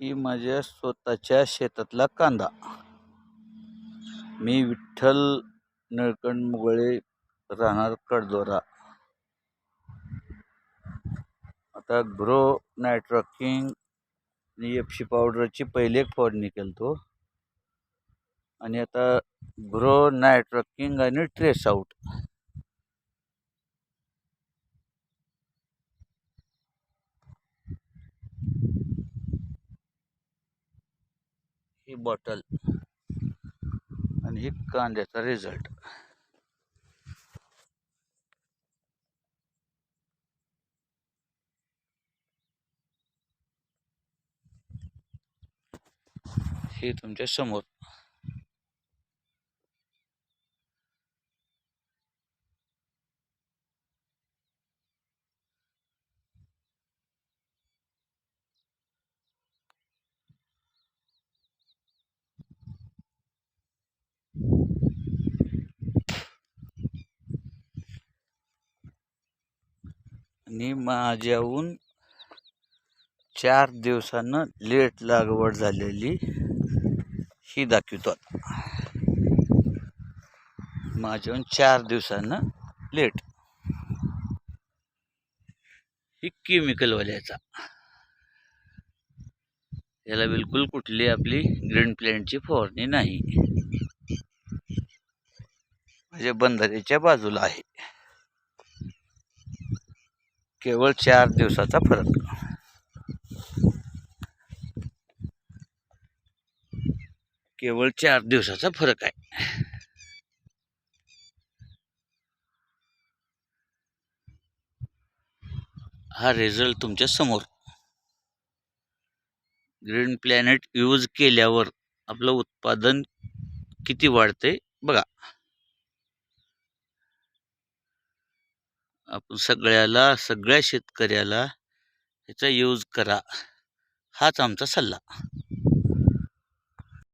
ही माझ्या स्वतःच्या शेतातला कांदा. मी विठ्ठल निळकंठ मुगळे राहणार कडदोरा. आता ग्रो नायट्रॉकिंग आणि एफ सी पावडरची पहिले एक फवारणी केलतो. आणि आता ग्रो नायट्रॉकिंग आणि ट्रेस आउट ही बॉटल आणि ही कांद्याचा रिझल्ट हे तुमच्या समोर. आणि माझ्याहून चार दिवसानं लेट लागवड झालेली ही दाखवतो आता माझ्याहून चार दिवसानं लेट. ही केमिकलवाल्याचा याला बिलकुल कुठली आपली ग्रीन प्लॅन्टची फवारणी नाही. माझ्या बंधाऱ्याच्या बाजूला आहे. केवळ चार दिवसाचा फरक. केवळ चार दिवसाचा फरक आहे. हा रिझल्ट तुमच्यासमोर. ग्रीन प्लॅनेट यूज केल्यावर आपलं उत्पादन किती वाढते बघा. आपण सगळ्याला सगळ्या शेतकऱ्याला ह्याचा यूज करा. हाच आमचा सल्ला.